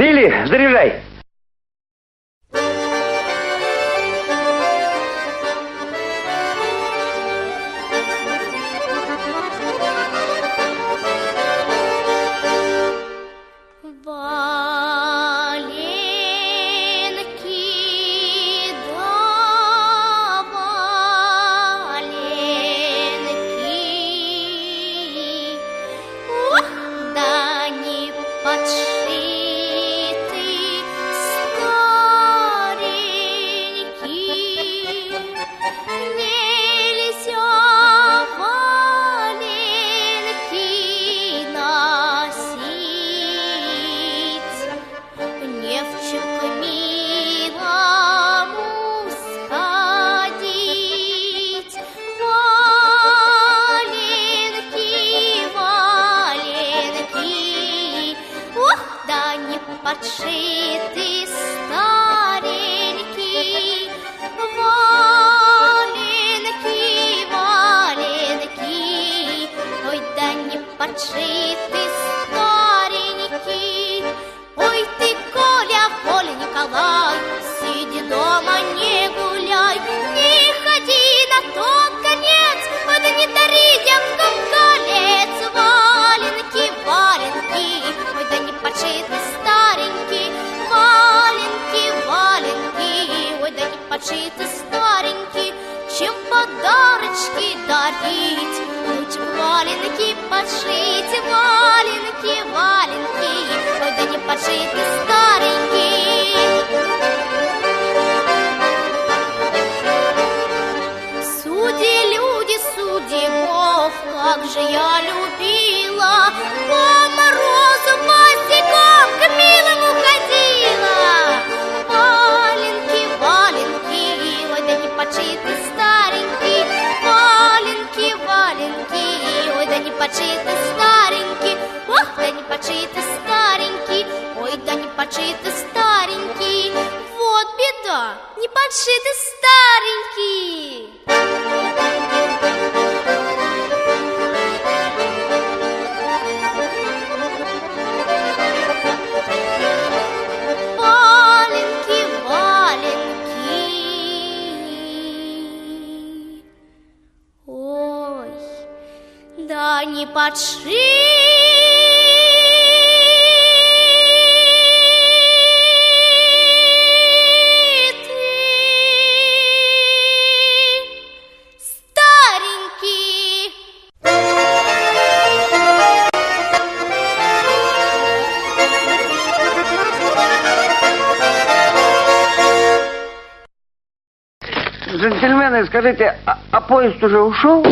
Вилли, заряжай. Не подшиты старенький. Валенки, валенки, ой, да не подшиты да не подшиты старенький, чем подарочки дарить. Б валенки подшить, валенки, валенки, ой, да не подшиты старенький. Суди, люди, суди, Бог, как же я любила, по морозу подшиты старенький, ох, да не подшиты старенький, ой, да не подшиты старенький. Вот беда, не подшиты старенький. Да не старенький. Джентльмены, скажите, а, а поезд уже ушел?